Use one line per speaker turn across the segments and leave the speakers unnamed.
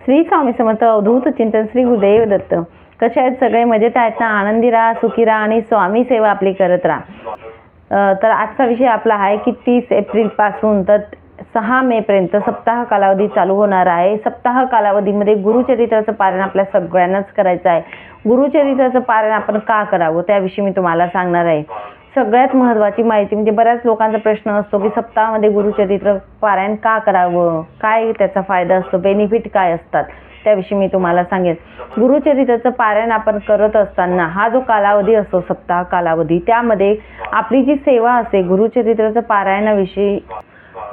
श्री स्वामी समर्थ अवधूत चिंतन श्री गुरुदेव दत्त. कसे आहेत सगळे? मजेत आहेत ना? आनंदी राहा सुखी राहा आणि स्वामी सेवा आपली करत राहा. तर आजचा विषय आपला आहे की तीस एप्रिलपासून तर सहा मेपर्यंत सप्ताह कालावधी चालू होणार आहे. सप्ताह कालावधीमध्ये गुरुचरित्राचं पारण आपल्या सगळ्यांनाच करायचं आहे. गुरुचरित्राचं पारण आपण का करावं? त्याविषयी मी तुम्हाला सांगणार आहे. सगळ्यात महत्त्वाची माहिती म्हणजे बऱ्याच लोकांचा प्रश्न असतो की सप्ताहामध्ये गुरुचरित्र पारायण का करावं? काय त्याचा फायदा असतो? बेनिफिट काय असतात? त्याविषयी मी तुम्हाला सांगेन. गुरुचरित्राचं पारायण आपण करत असताना हा जो कालावधी असतो सप्ताह कालावधी त्यामध्ये आपली जी सेवा असते गुरुचरित्राचं पारायणाविषयी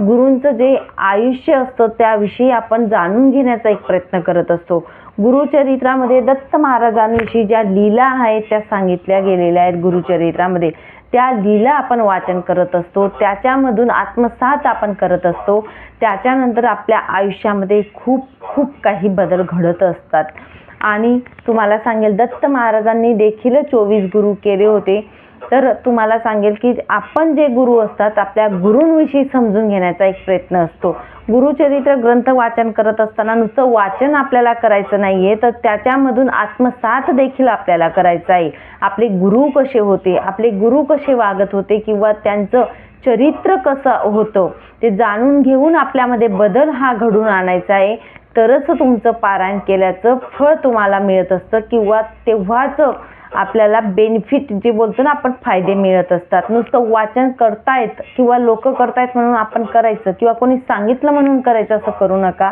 गुरूंचं जे आयुष्य असतं त्याविषयी आपण जाणून घेण्याचा एक प्रयत्न करत असतो. गुरुचरित्रामध्ये दत्त महाराजांविषयी ज्या लीला आहेत त्या सांगितल्या गेलेल्या आहेत गुरुचरित्रामध्ये. त्या लीला आपण वाचन करत असतो त्याच्यामधून आत्मसात आपण करत असतो त्याच्यानंतर आपल्या आयुष्यामध्ये खूप खूप काही बदल घडत असतात. आणि तुम्हाला सांगेल दत्त महाराजांनी देखील चोवीस गुरु केले होते. तर तुम्हाला सांगेल की आपण जे गुरु असतात आपल्या गुरूंविषयी समजून घेण्याचा एक प्रयत्न असतो. गुरुचरित्र ग्रंथ वाचन करत असताना नुसतं वाचन आपल्याला करायचं नाही आहे तर त्याच्यामधून आत्मसात देखील आपल्याला करायचं आहे. आपले गुरु कसे होते आपले गुरु कसे वागत होते किंवा त्यांचं चरित्र कसं होतं ते जाणून घेऊन आपल्यामध्ये बदल हा घडून आणायचा आहे. तरच तुमचं पारायण केल्याचं फळ तुम्हाला मिळत असतं किंवा तेव्हाच आपल्याला बेनिफिट जे बोलतो ना आपण फायदे मिळत असतात. नुसतं वाचन करतायत किंवा लोक करतायत म्हणून आपण करायचं किंवा कोणी सांगितलं म्हणून करायचं असं करू नका.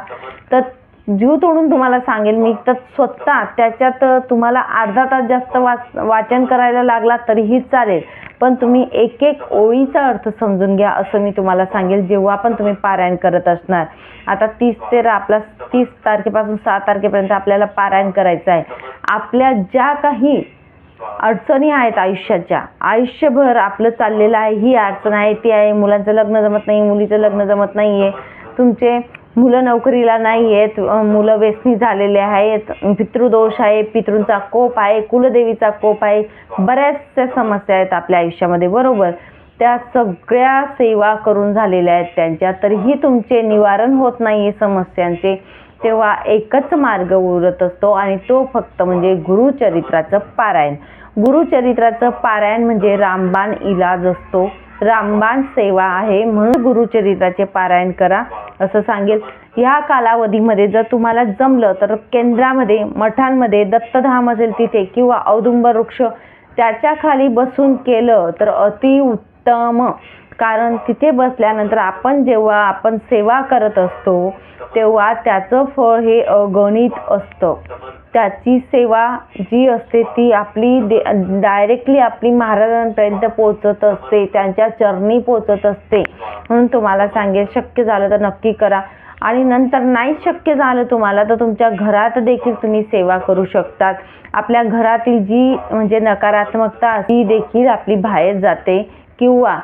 तर जीव तोडून तुम्हाला सांगेल मी तर स्वतः त्याच्यात तुम्हाला अर्धा तास जास्त वाच वाचन करायला लागला तरीही चालेल. पण तुम्ही एक एक ओळीचा अर्थ समजून घ्या असं मी तुम्हाला सांगेल जेव्हा पण तुम्ही पारायण करत असणार. आता तीस ते आपला तीस तारखेपासून सहा तारखेपर्यंत आपल्याला पारायण करायचं आहे. आपल्या ज्या काही अडचणी आहेत आयुष्याच्या. आयुष्यभर आपलं चाललेलं आहे ही अडचण आहे ती आहे. मुलांचं लग्न जमत नाही मुलीचं लग्न जमत नाही आहे तुमचे मुलं नोकरीला नाही आहेत मुलं व्यसनी झालेले आहेत पितृदोष आहे पितृंचा कोप आहे कुलदेवीचा कोप आहे. बऱ्याचशा समस्या आहेत आपल्या आयुष्यामध्ये बरोबर. त्या सगळ्या सेवा करून झालेल्या आहेत त्यांच्या. तरीही तुमचे निवारण होत नाही आहे समस्यांचे. तेव्हा एकच मार्ग उरत असतो आणि तो फक्त म्हणजे गुरुचरित्राचं पारायण. गुरुचरित्राचं पारायण म्हणजे रामबाण इलाज असतो. रामबाण सेवा आहे म्हणून गुरुचरित्राचे पारायण करा असं सांगेल. ह्या कालावधीमध्ये जर तुम्हाला जमलं तर केंद्रामध्ये मठांमध्ये दत्तधाम असेल तिथे किंवा औदुंबर वृक्ष त्याच्याखाली बसून केलं तर अतिउत्तम. कारण तिथे बसल्यानंतर आपण जेव्हा आपण सेवा करत असतो तेव्हा त्याचं फळ हे अगणित असतं. त्याची सेवा जी असते ती आपली डायरेक्टली आपली महाराजांपर्यंत पोचत असते त्यांच्या चरणी पोचत असते. म्हणून तुम्हाला सांगेल शक्य झालं तर नक्की करा. आणि नंतर नाही शक्य झालं तुम्हाला तर तुमच्या घरात देखील तुम्ही सेवा करू शकतात. आपल्या घरातील जी म्हणजे नकारात्मकता ती देखील आपली बाहेर जाते. किंवा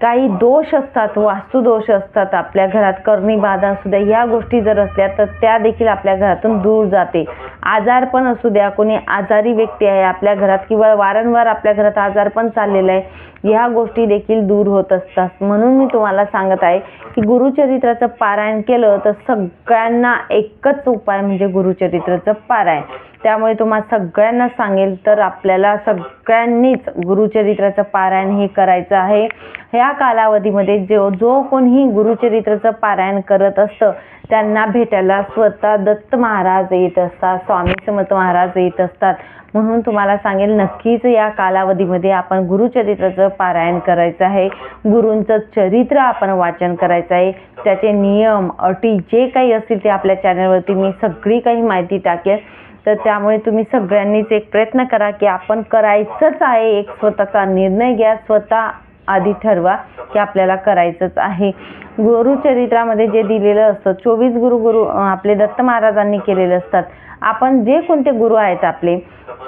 काही दोष असतात वास्तुदोष असतात आपल्या घरात. करणी बाधा असू द्या ह्या गोष्टी जर असल्या तर त्या देखील आपल्या घरातून दूर जाते. आजारपण असू द्या कोणी आजारी व्यक्ती आहे आपल्या घरात किंवा वारंवार आपल्या घरात आजारपण चाललेलं आहे ह्या गोष्टी देखील दूर होत असतात. म्हणून मी तुम्हाला सांगत आहे की गुरुचरित्राचं पारायण केलं तर सगळ्यांना एकच उपाय म्हणजे गुरुचरित्राचं पारायण. त्यामुळे तुम्हाला सगळ्यांना सांगेल तर आपल्याला सगळ्यांनीच गुरुचरित्राचं पारायण हे करायचं आहे. ह्या कालावधीमध्ये जो जो कोणी गुरुचरित्राचं पारायण करत असतं त्यांना भेटायला स्वतः दत्त महाराज येत असतात स्वामी समर्थ महाराज येत असतात. म्हणून तुम्हाला सांगेल नक्कीच या कालावधीमध्ये आपण गुरुचरित्राचं पारायण करायचं आहे. गुरूंचं चरित्र आपण वाचन करायचं आहे. त्याचे नियम अटी जे काही असतील ते आपल्या चॅनलवरती मी सगळी काही माहिती टाकेल. तर त्यामुळे तुम्ही सगळ्यांनीच एक प्रयत्न करा की आपण करायचंच आहे. एक स्वतःचा निर्णय घ्या. स्वतः आधी ठरवा की आपल्याला करायचंच आहे. गुरुचरित्रामध्ये जे दिलेलं असतं चोवीस गुरु गुरु आपले दत्त महाराजांनी केलेले असतात. आपण जे कोणते गुरु आहेत आपले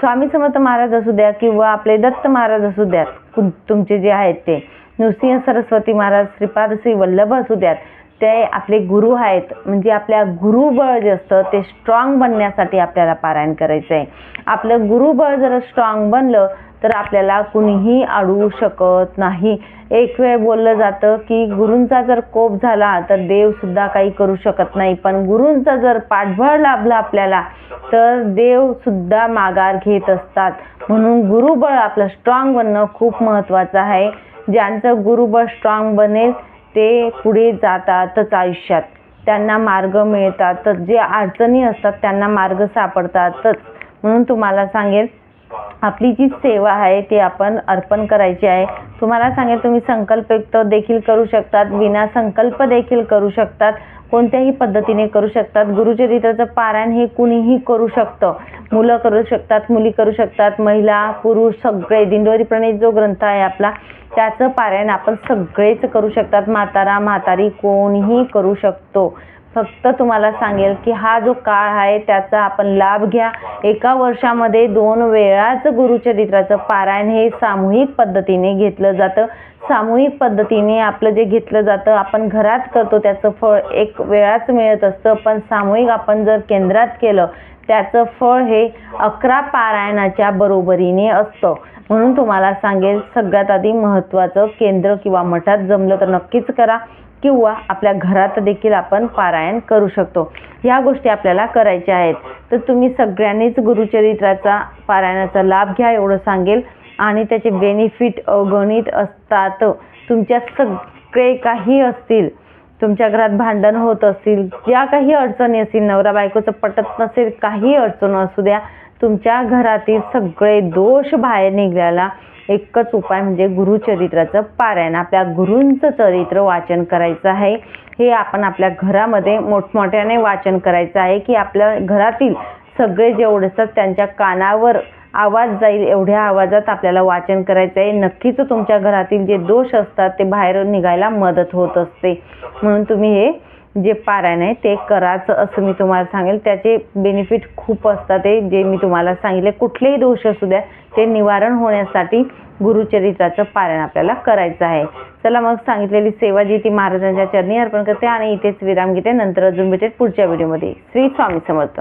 स्वामी समर्थ महाराज असू द्या किंवा आपले दत्त महाराज असू द्यात तुमचे जे आहेत ते नृसिंह सरस्वती महाराज श्रीपाद श्री वल्लभ असू द्यात ते आपले गुरु आहेत. म्हणजे आपल्या गुरुबळ जे असतं ते स्ट्रॉंग बनण्यासाठी आपल्याला पारायण करायचं आहे आपलं गुरुबळ जर स्ट्रॉंग बनलं तर आपल्याला कुणीही अडवू शकत नाही. एक वेळ बोललं जातं की गुरूंचा जर कोप झाला तर देवसुद्धा काही करू शकत नाही. पण गुरूंचा जर पाठबळ लाभला आपल्याला तर देवसुद्धा माघार घेत असतात. म्हणून गुरुबळ आपलं स्ट्रॉंग बनणं खूप महत्त्वाचं आहे. ज्यांचं गुरुबळ स्ट्रॉंग बनेल ते पुढे जातातच आयुष्यात. त्यांना मार्ग मिळतातच. जे अडचणी असतात त्यांना मार्ग सापडतातच. म्हणून तुम्हाला सांगेल आपली जी सेवा आहे ती आपण अर्पण करायची आहे. तुम्हाला सांगेल तुम्ही संकल्पयुक्त देखील करू शकतात विना संकल्प देखील करू शकतात कोणत्याही पद्धतीने करू शकतात. गुरुचरित्राचं पारायण हे कुणीही करू शकतं. मुलं करू शकतात मुली करू शकतात महिला पुरुष सगळे. दिंडोरी प्रणित जो ग्रंथ आहे आपला त्याचं पारायण आपण सगळेच करू शकतात. म्हातारा म्हातारी कोणीही करू शकतो. फक्त तुम्हाला सांगेल की हा जो काळ आहे त्याचा आपण लाभ घ्या. एका वर्षामध्ये दोन वेळाच गुरुचरित्राचं पारायण हे सामूहिक पद्धतीने घेतलं जातं. सामूहिक पद्धतीने आपलं जे घेतलं जातं आपण घरात करतो त्याचं फळ एक वेळाच मिळत असतं. पण सामूहिक आपण जर केंद्रात केलं त्याचं फळ हे अकरा पारायणाच्या बरोबरीने असतं. म्हणून तुम्हाला सांगेल सगळ्यात आधी महत्त्वाचं केंद्र किंवा मठात जमलं तर नक्कीच करा. किंवा आपल्या घरात देखील आपण पारायण करू शकतो. ह्या गोष्टी आपल्याला करायच्या आहेत. तर तुम्ही सगळ्यांनीच गुरुचरित्राचा पारायणाचा लाभ घ्या एवढं सांगेल. आणि त्याचे बेनिफिट गणित असतात. तुमच्या सगळे काही असतील. तुमच्या घरात भांडण होत असतील. ज्या काही अडचणी असतील नवरा बायकोचं पटत नसेल काही अडचण असू द्या तुमच्या घरातील सगळे दोष बाहेर निघायला एकच उपाय म्हणजे गुरुचरित्राचं पारायण. आपल्या गुरूंचं चरित्र वाचन करायचं आहे. हे आपण आपल्या घरामध्ये मोठमोठ्याने वाचन करायचं आहे की आपल्या घरातील सगळे जेवढे असतात त्यांच्या कानावर आवाज जाईल एवढ्या आवाजात आपल्याला वाचन करायचं आहे. नक्कीच तुमच्या घरातील जे दोष असतात ते बाहेर निघायला मदत होत असते. म्हणून तुम्ही हे जे पारायण आहे ते करायचं असं मी तुम्हाला सांगेल. त्याचे बेनिफिट खूप असतात ते जे मी तुम्हाला सांगितले. कुठलेही दोष असू द्या ते निवारण होण्यासाठी गुरुचरित्राचं पारायण आपल्याला करायचं आहे. चला मग सांगितलेली सेवा जी ती महाराजांच्या चरणी अर्पण करते आणि इथेच विराम घेते. नंतर अजून भेटेल पुढच्या व्हिडिओमध्ये श्री स्वामी समर्थ.